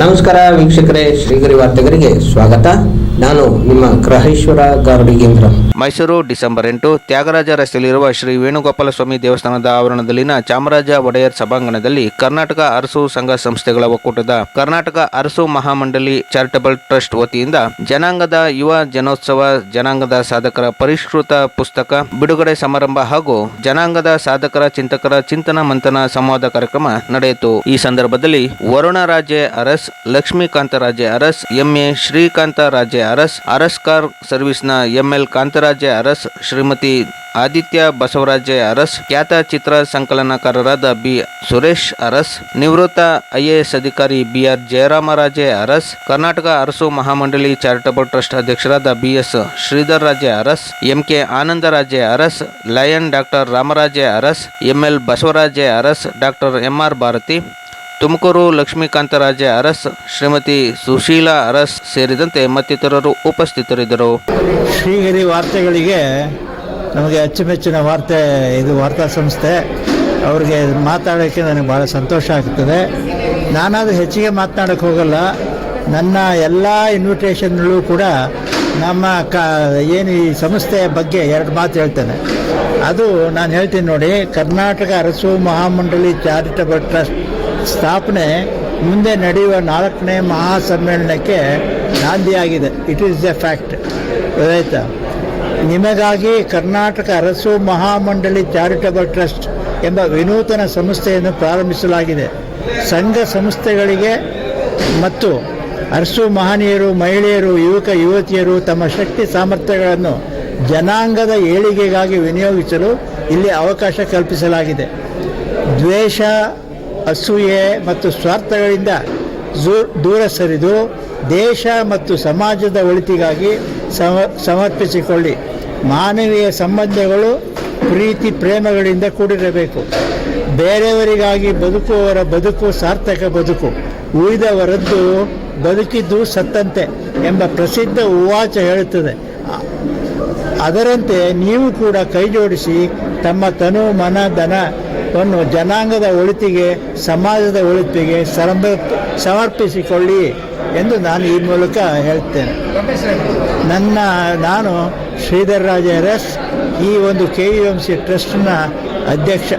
ನಮಸ್ಕಾರ ವೀಕ್ಷಕರೇ, ಶ್ರೀಗರಿ ವಾರ್ತೆಗರಿಗೆ ಸ್ವಾಗತ. ನಾನು ನಿಮ್ಮ ಗ್ರಹೇಶ್ವರ ಗಾರುಡಿಗೇಂದ್ರ ಮೈಸೂರು ಡಿಸೆಂಬರ್ ಎಂಟು, ತ್ಯಾಗರಾಜ ರಸ್ತೆಯಲ್ಲಿರುವ ಶ್ರೀ ವೇಣುಗೋಪಾಲ ಸ್ವಾಮಿ ದೇವಸ್ಥಾನದ ಆವರಣದಲ್ಲಿನ ಚಾಮರಾಜ ಒಡೆಯರ್ ಸಭಾಂಗಣದಲ್ಲಿ ಕರ್ನಾಟಕ ಅರಸು ಸಂಘ ಸಂಸ್ಥೆಗಳ ಒಕ್ಕೂಟದ ಕರ್ನಾಟಕ ಅರಸು ಮಹಾಮಂಡಳಿ ಚಾರಿಟಬಲ್ ಟ್ರಸ್ಟ್ ವತಿಯಿಂದ ಜನಾಂಗದ ಯುವ ಜನೋತ್ಸವ, ಜನಾಂಗದ ಸಾಧಕರ ಪರಿಷ್ಕೃತ ಪುಸ್ತಕ, ಬಿಡುಗಡೆ ಸಮಾರಂಭ ಹಾಗೂ ಜನಾಂಗದ ಸಾಧಕರ ಚಿಂತಕರ ಚಿಂತನ ಮಂಥನ ಸಂವಾದ ಕಾರ್ಯಕ್ರಮ ನಡೆಯಿತು. ಈ ಸಂದರ್ಭದಲ್ಲಿ ವರುಣ ರಾಜೆ ಅರಸ್ ಲಕ್ಷ್ಮೀಕಾಂತ ರಾಜೆ ಅರಸ್ ಎಂಎ ಶ್ರೀಕಾಂತ ರಾಜೆ ಅರಸ್ ಅರಸ್ ಕಾರ್ ಸರ್ವಿಸ್ನ ಎಂಎಲ್ ಕಾಂತರಾಜೆ ಅರಸ್, ಶ್ರೀಮತಿ ಆದಿತ್ಯ ಬಸವರಾಜೆ ಅರಸ್, ಖ್ಯಾತ ಚಿತ್ರ ಸಂಕಲನಕಾರರಾದ ಬಿ ಸುರೇಶ್ ಅರಸ್, ನಿವೃತ್ತ ಐಎಎಸ್ ಅಧಿಕಾರಿ BR Jayaramaraje Aras, Karnataka Arasu Mahamandali charitable trust ಅಧ್ಯಕ್ಷರಾದ BS Sridhar Raje Aras MK Anandaraje Aras, lion doctor Ramaraje Aras ML Basavaraje Aras, doctor MR Bharathi Tumakuru Lakshmikantharaja Aras, Shrimati Sushila Aras ಸೇರಿದಂತೆ ಮತ್ತಿತರರು ಉಪಸ್ಥಿತರಿದ್ದರು. ಶ್ರೀಗಿರಿ ವಾರ್ತೆಗಳಿಗೆ ನಮಗೆ ಅಚ್ಚುಮೆಚ್ಚಿನ ವಾರ್ತೆ ಇದು ವಾರ್ತಾ ಸಂಸ್ಥೆ. ಅವ್ರಿಗೆ ಮಾತಾಡೋಕ್ಕೆ ನನಗೆ ಭಾಳ ಸಂತೋಷ ಆಗ್ತದೆ. ನಾನಾದರೂ ಹೆಚ್ಚಿಗೆ ಮಾತನಾಡೋಕ್ಕೆ ಹೋಗಲ್ಲ. ನನ್ನ ಎಲ್ಲ ಇನ್ವಿಟೇಷನ್ಗಳು ಕೂಡ ನಮ್ಮ ಕ ಏನು ಈ ಸಂಸ್ಥೆಯ ಬಗ್ಗೆ ಎರಡು ಮಾತು ಹೇಳ್ತೇನೆ. ಅದು ನಾನು ಹೇಳ್ತೀನಿ ನೋಡಿ, ಕರ್ನಾಟಕ ಅರಸು ಮಹಾಮಂಡಳಿ ಚಾರಿಟಬಲ್ ಟ್ರಸ್ಟ್ ಸ್ಥಾಪನೆ ಮುಂದೆ ನಡೆಯುವ ನಾಲ್ಕನೇ ಮಹಾಸಮ್ಮೇಳನಕ್ಕೆ ನಾಂದಿಯಾಗಿದೆ. ಇಟ್ ಈಸ್ ಎ ಫ್ಯಾಕ್ಟ್ ಗೊತ್ತಾಯ್ತಾ? ನಿಮಗಾಗಿ ಕರ್ನಾಟಕ ಅರಸು ಮಹಾಮಂಡಳಿ ಚಾರಿಟಬಲ್ ಟ್ರಸ್ಟ್ ಎಂಬ ವಿನೂತನ ಸಂಸ್ಥೆಯನ್ನು ಪ್ರಾರಂಭಿಸಲಾಗಿದೆ. ಸಂಘ ಸಂಸ್ಥೆಗಳಿಗೆ ಮತ್ತು ಅರಸು ಮಹನೀಯರು, ಮಹಿಳೆಯರು, ಯುವಕ, ಯುವತಿಯರು ತಮ್ಮ ಶಕ್ತಿ ಸಾಮರ್ಥ್ಯಗಳನ್ನು ಜನಾಂಗದ ಏಳಿಗೆಗಾಗಿ ವಿನಿಯೋಗಿಸಲು ಇಲ್ಲಿ ಅವಕಾಶ ಕಲ್ಪಿಸಲಾಗಿದೆ. ದ್ವೇಷ ಅಸೂಯೆ ಮತ್ತು ಸ್ವಾರ್ಥಗಳಿಂದ ದೂರ ಸರಿದು ದೇಶ ಮತ್ತು ಸಮಾಜದ ಒಳಿತಿಗಾಗಿ ಸಮ, ಸಮರ್ಪಿಸಿಕೊಳ್ಳಿ. ಮಾನವೀಯ ಸಂಬಂಧಗಳು ಪ್ರೀತಿ ಪ್ರೇಮಗಳಿಂದ ಕೂಡಿರಬೇಕು. ಬೇರೆಯವರಿಗಾಗಿ ಬದುಕುವವರ ಬದುಕು ಸಾರ್ಥಕ ಬದುಕು. ಉಳಿದವರದ್ದು ಬದುಕಿದ್ದು ಸತ್ತಂತೆ ಎಂಬ ಪ್ರಸಿದ್ಧ ಉವಾಚ ಹೇಳುತ್ತದೆ. ಅದರಂತೆ ನೀವು ಕೂಡ ಕೈಜೋಡಿಸಿ ತಮ್ಮ ತನು, ಮನ ಧನವನ್ನು ಜನಾಂಗದ ಒಳಿತಿಗೆ, ಸಮಾಜದ ಒಳಿತಿಗೆ ಸಮರ್ಪ ಸಮರ್ಪಿಸಿಕೊಳ್ಳಿ ಎಂದು ನಾನು ಈ ಮೂಲಕ ಹೇಳ್ತೇನೆ. ನನ್ನ, ನಾನು ಶ್ರೀಧರ್ ರಾಜ ಅರಸ್ ಈ ಒಂದು ಕೆ ಯು ಎಂ ಸಿ ಟ್ರಸ್ಟ್ನ ಅಧ್ಯಕ್ಷ.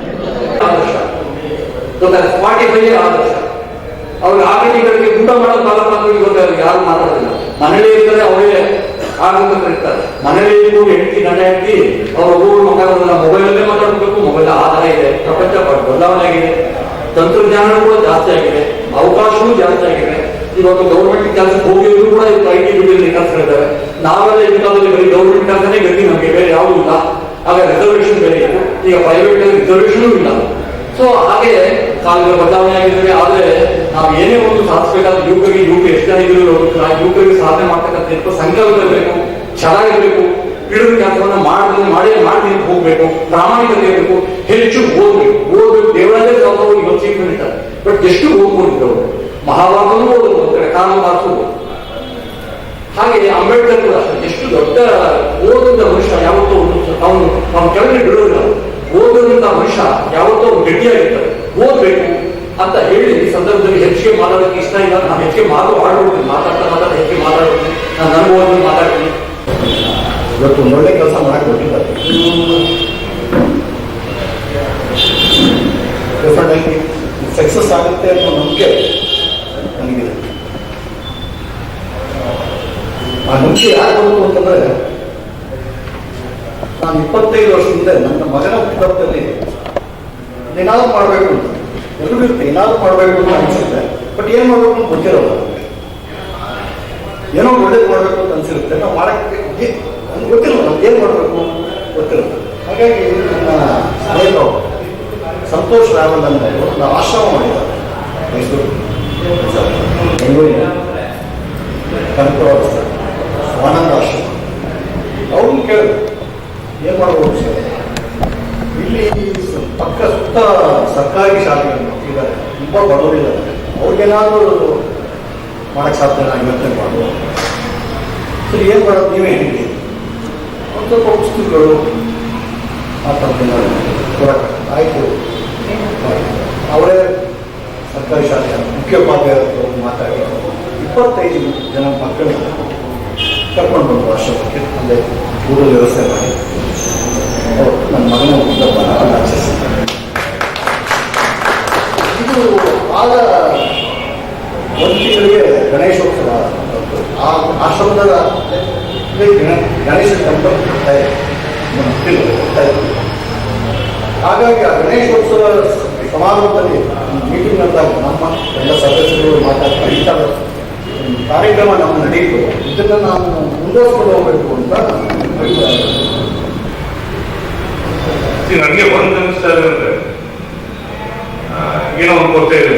ಅವ್ರು ಆರ್ಥಿಕರಿಗೆ ಊಟ ಮಾಡೋ ಬಾಲಪ್ಪ ಯಾರು ಮಾತಾಡೋದಿಲ್ಲ. ಮನೆಯಲ್ಲಿ ಇದ್ದರೆ ಅವರೇ ಆಗುತ್ತೆ ಕರೀತಾರೆ. ಮನೆಯಲ್ಲಿ ಇದ್ದು ಹೆಂಡತಿ ಗಂಡ ಹೆಂಡತಿ, ಅವ್ರ ಊರು ಮಕ್ಕಳ ಮೊಬೈಲಲ್ಲೇ ಮಾತಾಡ್ಬೇಕು, ಮೊಬೈಲ್ ಆಧಾರ ಇದೆ, ಪ್ರಪಂಚ ಬದಲಾವಣೆ ಆಗಿದೆ ತಂತ್ರಜ್ಞಾನ ಕೂಡ ಜಾಸ್ತಿ ಆಗಿದೆ, ಅವಕಾಶವೂ ಜಾಸ್ತಿ ಆಗಿದೆ. ಇವತ್ತು ಗೌರ್ಮೆಂಟ್ ಕೆಲಸಕ್ಕೆ ಹೋಗಿದ್ರು ಕೂಡ ಇವತ್ತು ಐ ಟಿ ಬಿಡಿಯಲ್ಲಿ ಕೆಲಸ ಇದ್ದಾರೆ ನಾವೆಲ್ಲ ಈ ಕಾಲದಲ್ಲಿ ಬರೀ ಗೌರ್ಮೆಂಟ್ ಕೆಲಸನೇ ಗತಿ, ನಮಗೆ ಬೇರೆ ಯಾವುದೂ ಇಲ್ಲ. ಆಗ ರಿಸರ್ವೇಶನ್ ಬೇರೆ ಈಗ ಪ್ರೈವೇಟ್ ರಿಸರ್ವೇಷನ್ ಇಲ್ಲ. ಸೊ ಹಾಗೆ ಕಾಲಗಳ ಬದಲಾವಣೆ ಆಗಿದ್ರೆ ಆದ್ರೆ ನಾವು ಏನೇ ಒಂದು ಸಾಧಿಸಬೇಕಾದ ಯುವಕರಿಗೆ, ಯುವಕ ಇದ್ರು ಆ ಯುವಕರಿಗೆ ಸಾಧನೆ ಮಾಡ್ತಕ್ಕಂಥ ಸಂಕಲ್ಪ ಇರಬೇಕು ಛಲ ಇರಬೇಕು ಬಿಡುವ ಕೆಲಸವನ್ನ ಮಾಡಿದ್ರೆ ಮಾಡಿ ಮಾಡಿ ಹೋಗ್ಬೇಕು, ಪ್ರಾಮಾಣಿಕತೆ ಇರಬೇಕು, ಹೆಚ್ಚು ಓದ್ಬೇಕು. ಓದ್ಬೇಕು, ದೇವರಲ್ಲೇ ಸ್ವಲ್ಪ ಇವತ್ತು ಬಟ್ ಎಷ್ಟು ಓದ್ಕೊಂಡಿದ್ದವರು ಮಹಾಭಾರತನೂ ಓದಬಹುದು ಒಂದು ಕಡೆ ಕಾಲ ಮಾರ್ಸೋದು ಹಾಗೆ ಅಂಬೇಡ್ಕರ್ ಕೂಡ ಎಷ್ಟು ದೊಡ್ಡ ಓದಿದ ಮನುಷ್ಯ ಯಾವತ್ತೋ ಅವನು, ಅವನ ಕೆಳಗೆ ಬಿಡೋದಿಲ್ಲ ಓದಿದಂತ ಮನುಷ್ಯ ಯಾವತ್ತೋ ಗಟ್ಟಿಯಾಗಿರ್ತಾರೆ ಓದ್ಬೇಕು ಅಂತ ಹೇಳಿ ಈ ಸಂದರ್ಭದಲ್ಲಿ ಹೆಚ್ಚಿಗೆ ಮಾತಾಡೋಕೆ ಇಷ್ಟ ಇಲ್ಲ. ನಾನು ಹೆಚ್ಚಿಗೆ ಮಾತು ಆಡ್ಬಿಡ್ತೀನಿ ಮಾತಾಡ್ತಾ ಮಾತಾಡ್ತಾ ಹೆಚ್ಚಿಗೆ ಮಾತಾಡೋದು ನಾನು ಅನುಭವದಲ್ಲಿ ಮಾತಾಡ್ತೀನಿ. ಇವತ್ತು ಒಳ್ಳೆ ಕೆಲಸ ಮಾಡಿ ಸಕ್ಸಸ್ ಆಗುತ್ತೆ ಅನ್ನೋ ನಂಬಿಕೆ ನನಗಿದೆ. ಆ ನಂಬಿಕೆ ಯಾರು ಬಂತು ಅಂತಂದ್ರೆ, ನಾನು ಇಪ್ಪತ್ತೈದು ವರ್ಷದಿಂದ ನನ್ನ ಮಗನ ಹುಟ್ಟುಹಬ್ಬದಲ್ಲಿ ಏನಾದ್ರು ಮಾಡಬೇಕು ಅಂತ. ಎಲ್ಲರೂ ಇರುತ್ತೆ, ಏನಾದ್ರು ಮಾಡಬೇಕು ಅಂತ ಅನ್ಸುತ್ತೆ. ಬಟ್ ಏನು ಮಾಡಬೇಕು ಅಂತ ಗೊತ್ತಿರೋಲ್ಲ. ಏನೋ ಒಳ್ಳೇದು ಮಾಡಬೇಕು ಅಂತ ಅನಿಸಿರುತ್ತೆ. ನಾವು ಮಾಡಕ್ಕೆ ನಮ್ಗೆ ಗೊತ್ತಿಲ್ಲ ನಮ್ಗೆ ಏನು ಮಾಡಬೇಕು ಗೊತ್ತಿಲ್ಲ ಹಾಗಾಗಿ ನನ್ನ ಸ್ನೇಹಿತರು, ಸಂತೋಷ್ ರಾವಲ್ ಅಂತ ಒಂದು ಆಶ್ರಮ ಮಾಡಿದ್ದಾರೆ ಮೈಸೂರು. ಬೆಂಗಳೂರಿನ ಕನಕವಾದ ಆನಂದ ಆಶ್ರಮ. ಅವ್ರನ್ನ ಕೇಳಿದ್ರು ಏನು ಮಾಡ್ಬೋದು ಸರ್ ಇಲ್ಲಿ ಪಕ್ಕ ಸುತ್ತ ಸರ್ಕಾರಿ ಶಾಲೆಗಳು ಇದ್ದಾರೆ ತುಂಬ ಬಡವರಿದ್ದಾರೆ ಅವ್ರಿಗೇನಾದರೂ ಮಾಡಕ್ಕೆ ಸಾಧ್ಯ ಯೋಚನೆ ಮಾಡುವ. ಸರಿ, ಏನು ಮಾಡೋದು ನೀವೇ ಹೇಳಿ ಒಂದು ಸ್ವಲ್ಪ ಪುಸ್ತಕಗಳು ಆ ಥರದ್ದೆಲ್ಲ ಆಯಿತು. ಅವರೇ ಸರ್ಕಾರಿ ಶಾಲೆಯ ಮುಖ್ಯೋಪಾಧ್ಯಾಯ ಮಾತಾಡಿ. ಇಪ್ಪತ್ತೈದು ಜನ ಮಕ್ಕಳನ್ನ ಕರ್ಕೊಂಡು ಬಂದು ಆಶ್ರಮಕ್ಕೆ ಅಂದರೆ ಊರ ವ್ಯವಸ್ಥೆ ಮಾಡಿ. ನನ್ನ ಮಗನ ಮುಂದೆ ಬರ ಆಚರಿಸಿದ್ದಾರೆ. ಇದು ಆಗ ವಂಚಿಗಳಿಗೆ ಗಣೇಶೋತ್ಸವ. ಆ ಆಶ್ರಮದ ಗಣೇಶ ಟೆಂಪಲ್. ಹಾಗಾಗಿ ಆ ಗಣೇಶೋತ್ಸವ ಸಮಾರಂಭದಲ್ಲಿ ಮೀಟಿಂಗ್ ನಡೆದಾಗ ನಮ್ಮ ಎಲ್ಲ ಸದಸ್ಯರು ಮಾತಾಡ್ತಾ ಒಂದು ಕಾರ್ಯಕ್ರಮ ನಮ್ಮ ನಡೆಯಿತು ಇದನ್ನು ನಾವು ಮುಂದುವರಿಸ್ಕೊಂಡು ಹೋಗಬೇಕು ಅಂತ ನನಗೆ ಒಂದು ಅನಿಸ್ತಾ ಇದೆ ಏನೋ ಒಂದು ಕೊಡ್ತಾ ಇದೆ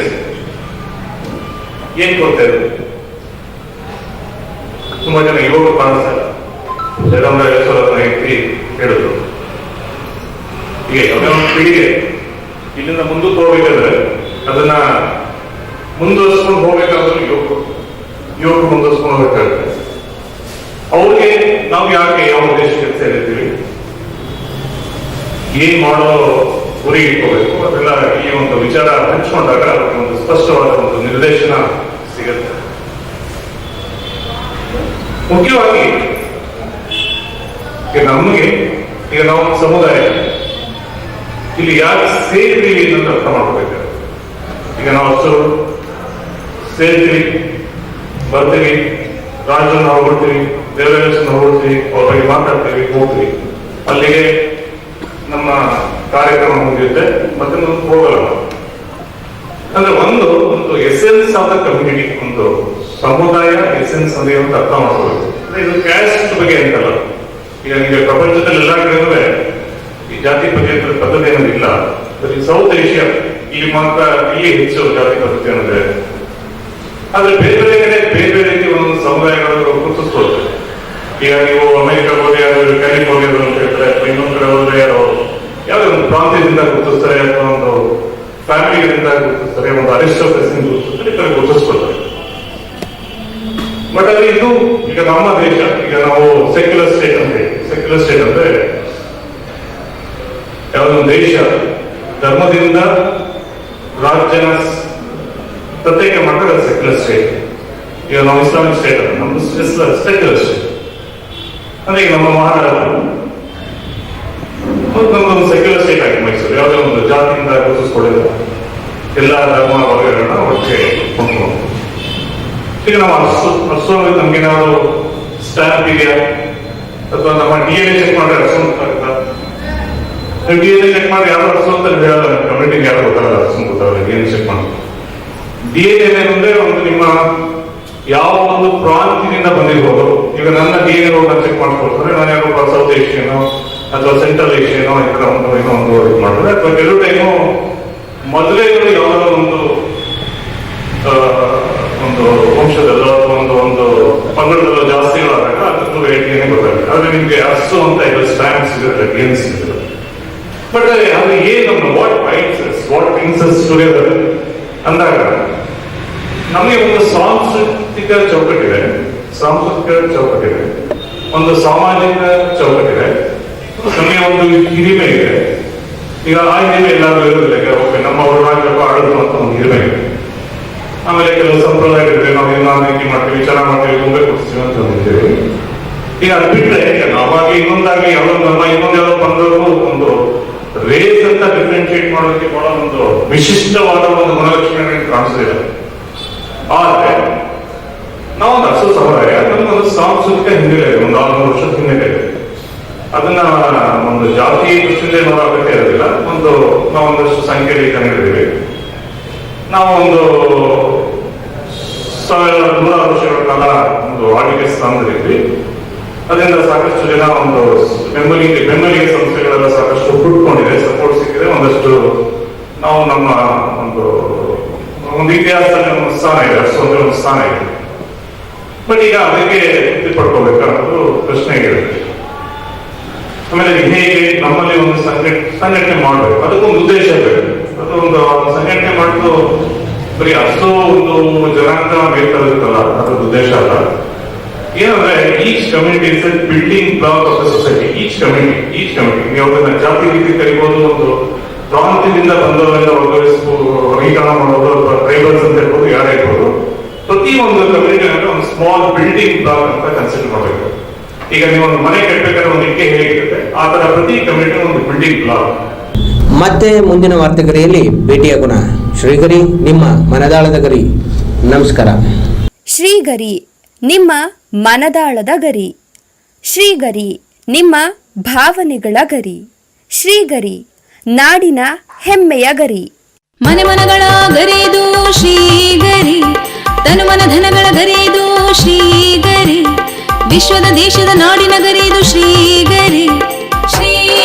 ಏನ್ ಕೊಡ್ತಾ ಇದೆ ತುಂಬಾ ಜನ ಯುವಕರು ಕಾಣಿಸ್ತಾರೆ ಎತ್ತಿ ಹೇಳಿದ್ರು. ಈಗ ಪೀಳಿಗೆ ಇಲ್ಲಿಂದ ಮುಂದಕ್ಕೆ ಹೋಗ್ಬೇಕಂದ್ರೆ ಅದನ್ನ ಮುಂದುವರ್ಸ್ಕೊಂಡು ಹೋಗ್ಬೇಕಾದ್ರೆ ಯುವಕರು. ಯುವಕರು ಮುಂದುವರಿಸ್ಕೊಂಡು ಹೋಗ್ಬೇಕಾಗುತ್ತೆ ಅವ್ರಿಗೆ ನಾವು ಯಾಕೆ ಯಾವ ದೇಶಕ್ಕೆ ಸೇರಿದ್ದೀವಿ ಏನ್ ಮಾಡೋ ಗುರಿ ಇಟ್ಕೋಬೇಕು ಅದೆಲ್ಲ ಈ ಒಂದು ವಿಚಾರ ಹಂಚ್ಕೊಂಡಾಗ ಒಂದು ಸ್ಪಷ್ಟವಾದ ಒಂದು ನಿರ್ದೇಶನ ಸಿಗುತ್ತೆ. ಮುಖ್ಯವಾಗಿ ನಮಗೆ, ಈಗ ನಾವು ಸಮುದಾಯ. ಇಲ್ಲಿ ಯಾರು ಸೇರಿ ಅಂತ ಅರ್ಥ ಮಾಡ್ಕೋಬೇಕು. ಈಗ ನಾವು ಅಷ್ಟು ಸೇರ್ತೀವಿ, ಬರ್ತೀವಿ, ರಾಜನ ಹೊರಡ್ತೀವಿ ನಾವು ಹೊರಡ್ತೀವಿ ಅವ್ರ ಬಗ್ಗೆ ಮಾತಾಡ್ತೀವಿ, ಹೋಗ್ತೀವಿ. ಅಲ್ಲಿಗೆ ನಮ್ಮ ಕಾರ್ಯಕ್ರಮ ಮುಗಿಯುತ್ತೆ, ಮತ್ತೆ ಹೋಗಲ್ಲ ಅಂದ್ರೆ ಒಂದು ಒಂದು ಎಸೆನ್ಸ್ ಆಫ್ ದ ಕಮ್ಯುನಿಟಿ ಒಂದು ಸಮುದಾಯ ಎಸೆನ್ಸ್ ಅಂದ್ರೆ ಅಂತ ಅರ್ಥ ಮಾಡ್ಕೋಬೇಕು ಅಂದ್ರೆ ಇದು ಕ್ಯಾಸ್ಟ್ ಬಗ್ಗೆ ಅಂತಲ್ಲ. ಈಗ ನಿಮಗೆ ಪ್ರಪಂಚದಲ್ಲಿ ಎಲ್ಲ ಕಡೆ ಈ ಜಾತಿ ಪದ್ಧತಿ ಪದ್ಧತಿ ಅನ್ನೋದು ಇಲ್ಲ. ಸೌತ್ ಏಷ್ಯಾ ಇಲ್ಲಿ ಮಾತ್ರ, ಇಲ್ಲಿ ಹೆಚ್ಚು ಜಾತಿ ಪದ್ಧತಿ ಅನ್ನೋದೇ ಆದ್ರೆ ಬೇರೆ ಬೇರೆ ಕಡೆ ಬೇರೆ ಬೇರೆ ರೀತಿ ಒಂದು ಸಮುದಾಯಗಳು ಗುರುತಿಸ್ಕೊಳ್ತಾರೆ. ಈಗ ನೀವು ಅಮೆರಿಕ ಹೋದ್ರೆ ಯಾರು ಕ್ಯಾಲಿಫೋರ್ನಿಯಾದ್ರು ಅಂತ ಹೇಳ್ತಾರೆ, ಅಥವಾ ಇನ್ನೊಂದು ಕಡೆ ಹೋದ್ರೆ ಯಾರು ಪ್ರಾಂತ್ಯದಿಂದ ಗುರುತಿಸ್ತಾರೆ ಅಥವಾ ಒಂದು ಫ್ಯಾಮಿಲಿಗಳಿಂದ ಗುರುತಿಸ್ತಾರೆ, ಒಂದು ಅರಿಸ್ಟೋಕ್ರಸಿ ಗುರುತಿಸ್ತಾರೆ, ಈ ತರ ಗುರುತಿಸ್ಕೊಳ್ತಾರೆ. ಬಟ್ ಅಲ್ಲಿ ಇದು, ಈಗ ನಮ್ಮ ದೇಶ, ಈಗ ನಾವು ಸೆಕ್ಯುಲರ್ ಸ್ಟೇಟ್ ಅಂದ್ರೆ ಸೆಕ್ಯುಲರ್ ಸ್ಟೇಟ್ ಅಂದ್ರೆ ಯಾವ್ದೊಂದು ದೇಶ, ಧರ್ಮದಿಂದ ರಾಜ್ಯನ ಪ್ರತ್ಯೇಕ ಮಾಡ್ತಾರೆ ಸೆಕ್ಯುಲರ್ ಸ್ಟೇಟ್ ಈಗ ನಾವು ಇಸ್ಲಾಮಿಕ್ ಸ್ಟೇಟ್ ಅಂದ್ರೆ ನಮ್ದು ಸೆಕ್ಯುಲರ್ ಸ್ಟೇಟ್ ಅಂದ್ರೆ ಈಗ ನಮ್ಮ ಮಹಾರಾಷ್ಟ್ರ ಒಂದು ಸೆಕ್ಯುಲರ್ ಸ್ಟೇಟ್ ಆಗಿ ಮೈಸೂರು. ಯಾವುದೇ ಒಂದು ಜಾತಿಯಿಂದ ಗುರುತಿಸ್ಕೊಳ್ಳಿಲ್ಲ ಎಲ್ಲ ಧರ್ಮ ವರ್ಗಗಳನ್ನ ಒಟ್ಟಿಗೆ ಕೊಂಡು ಈಗ ನಾವು ಅರ್ಸು ಅರ್ಸು ಅಂದ್ರೆ ನಮ್ಗೇನಾದ್ರು ಸ್ಟ್ಯಾಂಪ್ ಇದೆಯಾ? ಅಥವಾ ನಮ್ಮ ಡಿ ಎನ್ ಎ ಚೆಕ್ ಮಾಡಿದ್ರೆ ಅರ್ಸು ಅಂತ ಡಿ ಎನ್ ಎ ಚೆಕ್ ಮಾಡಿ ಯಾರು ಅರ್ಸು ಅಂತ ಹೇಳಲ್ಲ ಕಮಿಟಿಗೆ ಯಾರು ಗೊತ್ತಾಗಲ್ಲ ಅರ್ಸು ಗೊತ್ತಾಗಲ್ಲ ಡಿ ಎನ್ ಎ ಚೆಕ್ ಮಾಡಿ. ಡಿ ಎನ್ ಎ ಅಂದ್ರೆ ಒಂದು ನಿಮ್ಮ ಯಾವ ಒಂದು ಪ್ರಾಂತ್ಯದಿಂದ ಬಂದಿರ್ಬೋದು. ಈಗ ನನ್ನ ಡಿ ಎನ್ ಎ ಚೆಕ್ ಮಾಡ್ಕೊಳ್ತಾರೆ. ನಾನು ಯಾರು ಸೌತ್ ಏಷ್ಯನೋ ಅಥವಾ ಸೆಂಟ್ರಲ್ ಏಷ್ಯನೋ ಈ ಕಡೆ ಒಂದು ಏನೋ ಒಂದು ಇದು ಮಾಡಿದ್ರೆ ಅಥವಾ ಕೆಲವು ಟೈಮು ಮದುವೆಗಳು ಯಾವುದೋ ಒಂದು ಒಂದು ವಂಶದಲ್ಲೋ ಅಥವಾ ಒಂದು ಒಂದು ಪಂಗಡದಲ್ಲೋ ಜಾಸ್ತಿಗಳಾದಾಗ ಅದ್ರದ್ದು ರೇಟಿಗೆ ಗೊತ್ತಾಗುತ್ತೆ ಆದರೆ ನಿಮಗೆ ಅಷ್ಟು ಅಂತ ಈಗ ಸ್ಟ್ಯಾಂಡ್ ಸಿಗುತ್ತೆ ಗೇಮ್ಸ್ ಸಿಗುತ್ತೆ ಬಟ್ ಅದು ಏನು what bites what things together ಅಂದಾಗ, ನಮಗೆ ಒಂದು ಸಾಂಸ್ಕೃತಿಕ ಚೌಕಟ್ಟಿದೆ. ಸಾಂಸ್ಕೃತಿಕ ಚೌಕಟ್ಟಿದೆ. ಒಂದು ಸಾಮಾಜಿಕ ಚೌಕಟ್ಟಿದೆ. ನಮಗೆ ಒಂದು ಹಿರಿಮೆ ಇದೆ. ಈಗ ಆ ಹಿರಿಮೆ ಎಲ್ಲಾದ್ರೂ ಇರೋದಿಲ್ಲ. ಓಕೆ, ನಮ್ಮ ಅವರು ರಾಜ್ಯಪ್ಪ ಆಡೋದು ಅಂತ ಒಂದು ಹಿರಿಮೆ ಇದೆ. ಆಮೇಲೆ ಕೆಲವು ಸಂಪ್ರದಾಯಗಳಿವೆ ನಾವು ಆ ರೀತಿ ಮಾಡ್ತೀವಿ, ವಿಚಾರ ಮಾಡ್ತೀವಿ ಮುಂದೆ ಕೊಡ್ತೀವಿ ಅಂತ ಹೇಳ್ತೀವಿ ಈಗ ಅದು ಬಿಟ್ಟರೆ ನಾವಾಗಿ ಇನ್ನೊಂದಾಗಿ ಯಾವ್ದೋ ನಮ್ಮ ಇನ್ನೊಂದು ಯಾವ್ದೋ ಬಂದವರು ಒಂದು ರೇಸ್ ಅಂತ ಡಿಫ್ರೆನ್ಶಿಯೇಟ್ ಮಾಡೋದಕ್ಕೆ ಬಹಳ ಒಂದು ವಿಶಿಷ್ಟವಾದ ಒಂದು ಗುಣಲಕ್ಷಣ ಕಾಣಿಸ್ತಿದೆ ಆದ್ರೆ, ನಾವೊಂದು ಹಸು ಸಮುದಾಯ ಒಂದು ಸಾಂಸ್ಕೃತಿಕ ಹಿನ್ನೆಲೆ, ಒಂದು ಆರುನೂರು ವರ್ಷದ ಹಿನ್ನೆಲೆ. ಇದೆ ಅದನ್ನ ಒಂದು ಜಾತಿ ದೃಷ್ಟಿಯಿಂದ ನೋಡೋ ಇರೋದಿಲ್ಲ. ಒಂದು, ನಾವೊಂದಷ್ಟು ಸಂಖ್ಯೆಯಲ್ಲಿ ಕಂಡಿದ್ದೀವಿ ನಾವು ಒಂದು ಸಾವಿರ ನೂರಾರು ವರ್ಷಗಳ ಕಾಲ ಒಂದು ಆಳ್ವಿಕೆ ಸ್ಥಾನದಲ್ಲಿದ್ವಿ. ಅದರಿಂದ ಸಾಕಷ್ಟು ಜನ ಒಂದು ಬೆಂಬಲಿಗೆ ಬೆಂಬಲಿಗೆ ಸಂಸ್ಥೆಗಳೆಲ್ಲ ಸಾಕಷ್ಟು ಹುಟ್ಕೊಂಡಿದೆ ಸಪೋರ್ಟ್ ಸಿಕ್ಕಿದೆ. ಒಂದಷ್ಟು ನಾವು ನಮ್ಮ ಒಂದು ಒಂದು ಇತಿಹಾಸದಲ್ಲಿ ಒಂದು ಸ್ಥಾನ ಇದೆ ಅಷ್ಟೊಂದು ಒಂದು ಸ್ಥಾನ ಇದೆ. ಬಟ್ ಈಗ ಅದಕ್ಕೆ ತೃಪ್ತಿ ಪಡ್ಕೋಬೇಕನ್ನೋದು ಪ್ರಶ್ನೆ ಇದೆ ಆಮೇಲೆ ಹೇಗೆ ನಮ್ಮಲ್ಲಿ ಒಂದು ಸಂಘಟನೆ ಸಂಘಟನೆ ಮಾಡಬೇಕು? ಅದಕ್ಕೊಂದು ಉದ್ದೇಶ ಬೇಕು. ಒಂದು ಸಂಘಟನೆ ಮಾಡೋದು ಬರೀ ಅಷ್ಟು ಒಂದು ಜನಾಂಗ ಬೇಕಾಗುತ್ತಲ್ಲ ಅದ್ರದ್ದು ಉದ್ದೇಶ ಅಲ್ಲ. ಏನಂದ್ರೆ each community is building block of the society each community each community ಯಾವುದನ್ನ ಜಾತಿ, ರೀತಿ ಕರಿಬಹುದು ಒಂದು ಪ್ರಾಂತ್ಯದಿಂದ ಬಂದವರೆಲ್ಲ ವರ್ಗೀಕರಣ ಮಾಡೋದು, ಅಥವಾ ಟ್ರೈಬಲ್ಸ್ ಅಂತ ಹೇಳ್ಬೋದು, ಯಾರೇ ಇರ್ಬೋದು. ಪ್ರತಿ ಒಂದು ಕಮ್ಯುನಿಟಿ ಒಂದು ಸ್ಮಾಲ್ ಬಿಲ್ಡಿಂಗ್ ಬ್ಲಾಕ್ ಅಂತ ಕನ್ಸಿಡರ್ ಮಾಡಬೇಕು. ಈಗ ನೀವು ಒಂದು ಮನೆ ಕಟ್ಟಬೇಕಾದ್ರೆ ಒಂದು ಇಟ್ಟಿಗೆ ಹೇಗಿರುತ್ತೆ ಆ ತರ ಪ್ರತಿ ಕಮಿಟಿ ಒಂದು ಬಿಲ್ಡಿಂಗ್ ಬ್ಲಾಕ್ ಮತ್ತೆ ಮುಂದಿನ ವಾರ್ತೆಗರಿಯಲ್ಲಿ ಭೇಟಿಯಾಗೋಣ ಶ್ರೀಗರಿ ನಿಮ್ಮ ಮನದಾಳದ ಗರಿ. ನಮಸ್ಕಾರ. ಶ್ರೀಗರಿ ನಿಮ್ಮ ಮನದಾಳದ ಗರಿ. ಶ್ರೀಗರಿ ನಿಮ್ಮ ಭಾವನೆಗಳ ಗರಿ. ಶ್ರೀಗರಿ ನಾಡಿನ ಹೆಮ್ಮೆಯ ಗರಿ. ಮನೆ ಮನಗಳ ಗರಿದು ಶ್ರೀಗರಿ ತನು ಮನ ಧನಗಳ ಗರಿದು ಶ್ರೀಗರಿ. ವಿಶ್ವದ ದೇಶದ ನಾಡಿನ ಗರಿದು ಶ್ರೀಗರಿ.